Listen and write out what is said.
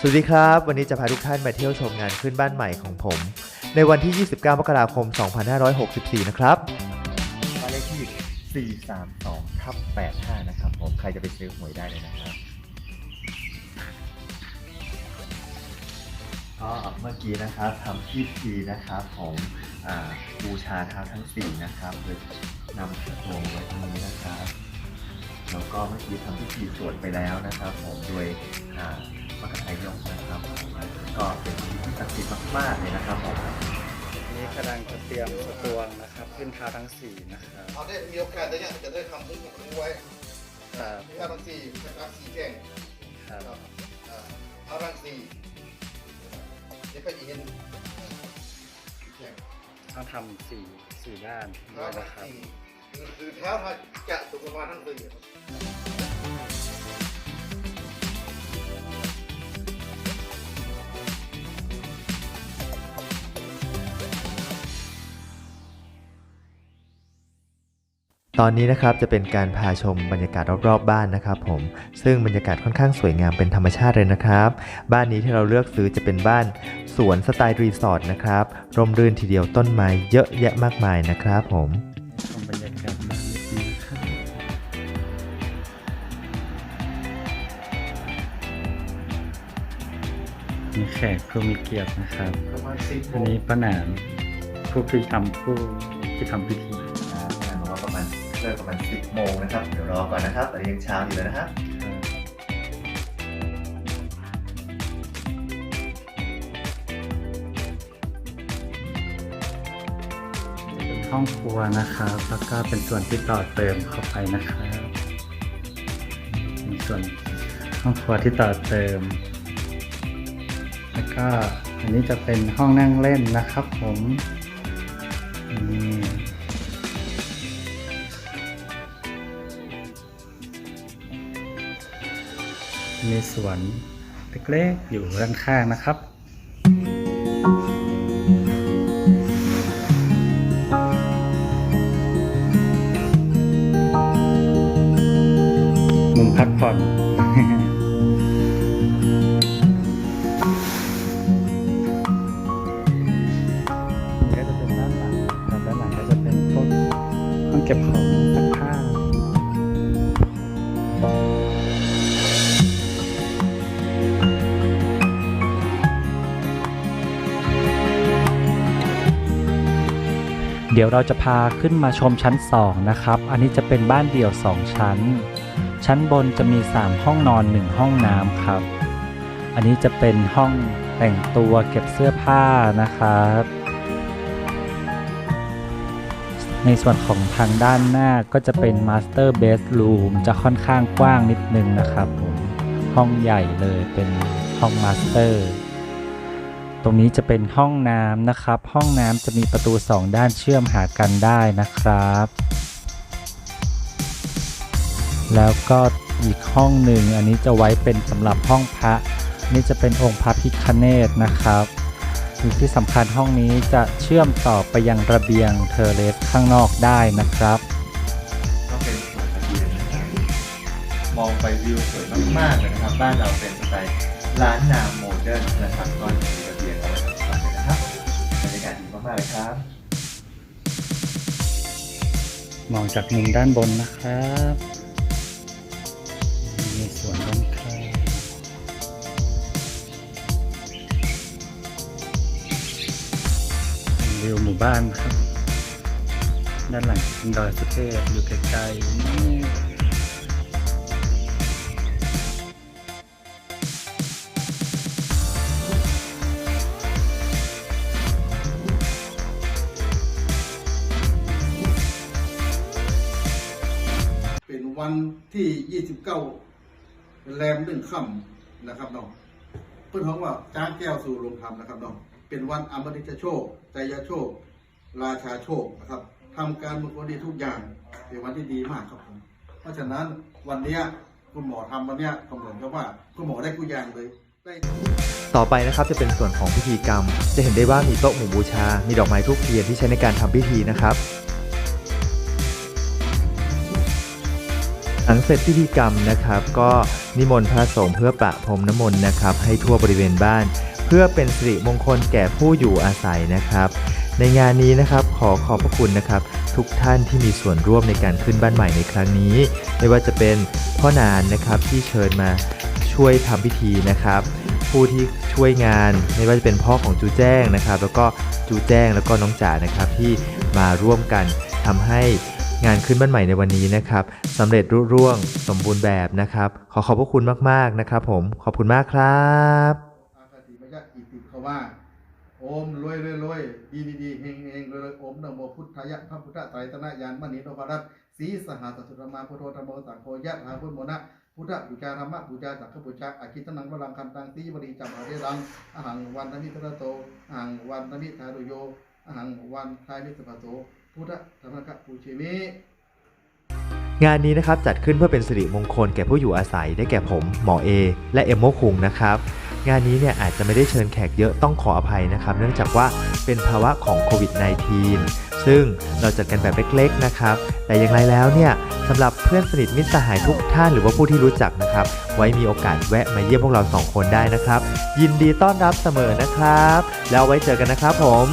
สวัสดีครับ วันนี้จะพาทุกท่านมาเที่ยวชมงานขึ้นบ้านใหม่ของผม ในวันที่ 29 มกราคม 2564 นะครับบ้านเลขที่ 432ทับ85 นะครับผม ใครจะไปซื้อหวยได้เลยนะครับ ก็เมื่อกี้นะครับทำพิธีนะครับผมอ่าบูชาเท้าทั้ง 4 นะครับโดยนำตัวไว้ตรงนี้นะครับ แล้วก็เมื่อกี้ทำพิธีสวดไปแล้วนะครับ ผม โดยอ่า มรรคทายกนะครับ ก็เป็นพิธีที่ศักดิ์สิทธิ์มากๆเลยนะครับผมนี้กำลังจะเตรียมสตวงนะครับขึ้นเท้าทั้งสี่นะครับเอาได้มีโอกาสจะเนี่ยจะได้ทำมุ้งกับมุ้งไว้ครับถ้ารังสีรังสีแข่งครับครับอ่าถ้ารังสีเดี๋ยวไปอีกเห็นแข่งต้องทำสี่สี่ด้านด้ถ้าวยรันะงครับสีคือคือเท้าถ้าจะสุขมาทั้งสี่ครับ ตอนนี้นะครับจะเป็นการพาชมบรรยากาศรอบๆบ้านนะครับผมซึ่งบรรยากาศค่อนข้างสวยงามเป็นธรรมชาติเลยนะครับ บ้านนี้ที่เราเลือกซื้อจะเป็นบ้านสวนสไตล์รีสอร์ทนะครับร่มรื่นทีเดียวต้นไม้เยอะแยะมากมายนะครับผมชมบรรยากาศบ้านนิดนึงนะครับมีแขกผู้มีเกียรตินะครับประมาณสิบโมอันงนี้ป้าหนามผู้ที่ทำผู้ที่ทำพิธี ลิกประมาณ 10 โมงนะครับ เดี๋ยวรอก่อนนะครับตอนนี้ยังเช้าอยู่เลยนะครับเป็นห้องครัวนะครับ แล้วก็เป็นส่วนที่ต่อเติมเข้าไปนะครับมีส่วนห้องครัวที่ต่อเติม แล้วก็อันนี้จะเป็นห้องนั่งเล่นนะครับผมนี่ มีสวนเล็กๆอยู่ด้านข้างนะครับมุมพักผ่อน เดี๋ยวเราจะพาขึ้นมาชมชั้น 2 นะครับ อันนี้จะเป็นบ้านเดี่ยว 2 ชั้น ชั้นบนจะมี 3 ห้องนอน 1 ห้องน้ำครับ อันนี้จะเป็นห้องแต่งตัวเก็บเสื้อผ้านะครับ ในส่วนของทางด้านหน้าก็จะเป็น Master Bedroom จะค่อนข้างกว้างนิดนึงนะครับผม ห้องใหญ่เลยเป็นห้อง Master ตร รงนี้จะเป็นห้องน้ำนะครับ ห้องน้ำจะมีประตู 2 ด้านเชื่อมหากันได้นะครับ แล้วก็อีกห้องหนึ่งอันนี้จะไว้เป็นสำหรับห้องพระนี่จะเป็นองค์พระพิคเนตนะครับที่สำคัญห้องนี้จะเชื่อมต่อไปยังระเบียงเทเลสข้างนอกได้นะครับก็เป็นสวนระเบียงนะครับมองไปวิวสวยมากๆเลยนะครับ บ้านเราเป็นสไตล์ล้านนาโมเดิร์น องจากมุมด้านบนนะครับมีสวนด้านข้างวิวหมู่บ้านครับ ด้านหลังเป็นดอยสุเทพอยู่ไกลๆนี่ วันที่ยี่สิบเก้าแรมหนึ่งค่ำนะครับน้องเพื่อนของว่าจ้างแก้วสู่ลงธรรมนะครับน้องเป็นวันอมฤตโชคใจยโชค ราชาโชคนะครับทำการบุคคลดีทุกอย่างเป็นวันที่ดีมากครับผมเพราะฉะนั้นวันเนี้ยคุณหมอทำวันเนี้ยก็เหมือนกับว่าคุณหมอได้กุยางเลยได้ต่อไปนะครับจะเป็นส่วนของพิธีกรรม จะเห็นได้ว่ามีโต๊ะหมู่บูชา มีดอกไม้ทูบเทียนที่ใช้ในการทำพิธีนะครับ หลังเสร็จพิธีกรรมนะครับ ก็นิมนต์พระสงฆ์เพื่อประพรมน้ำมนต์นะครับ ให้ทั่วบริเวณบ้าน เพื่อเป็นสิริมงคลแก่ผู้อยู่อาศัยนะครับ ในงานนี้นะครับขอขอบพระคุณนะครับ ทุกท่านที่มีส่วนร่วมในการขึ้นบ้านใหม่ในครั้งนี้ ไม่ว่าจะเป็นพ่อนานนะครับที่เชิญมาช่วยทำพิธีนะครับ ผู้ที่ช่วยงานไม่ว่าจะเป็นพ่อของจูแจ้งนะครับ แล้วก็จูแจ้งแล้วก็น้องจ๋านะครับที่มาร่วมกันทำให้ งานขึ้นบ้านใหม่ในวันนี้นะครับสำเร็จรุ่ร่วงสมบูรณ์แบบนะครับ ขอขอบพระคุณมากๆนะครับ ผมขอบคุณมากครับอาคติมยะอิติเขาว่าโอมรวยรวยรวยดีดีดีเฮงเฮงรวยรวยโอมนโมพุทธายะพระพุทธไตรตนะยานมณีโนภรัตสีสหัสสุรมาพุทโธธรรมโมสังโฆยะหาพุทโมนะพุทธบูชาธรรมบูชาสังฆบูชาอาคิตนังวรังคันตังตีบริจำอาเรรังอหังวันนมิตระโตอหังวันนมิทารุโยอหังวันทายมิสภโส พุทธธรรมกะปูชิมิงานนี้นะครับจัดขึ้นเพื่อเป็นสิริมงคลแก่ผู้อยู่อาศัยได้แก่ผม หมอเอและเอมโมคุงนะครับงานนี้เนี่ยอาจจะไม่ได้เชิญแขกเยอะต้องขออภัยนะครับ เนื่องจากว่าเป็นภาวะของโควิด -19 ซึ่งเราจัดกันแบบเล็กๆนะครับ แต่อย่างไรแล้วเนี่ยสำหรับเพื่อนสนิทมิตรสหายทุกท่านหรือว่าผู้ที่รู้จักนะครับ ไว้มีโอกาสแวะมาเยี่ยมพวกเราสองคนได้นะครับ ยินดีต้อนรับเสมอนะครับ แล้วไว้เจอกันนะครับผม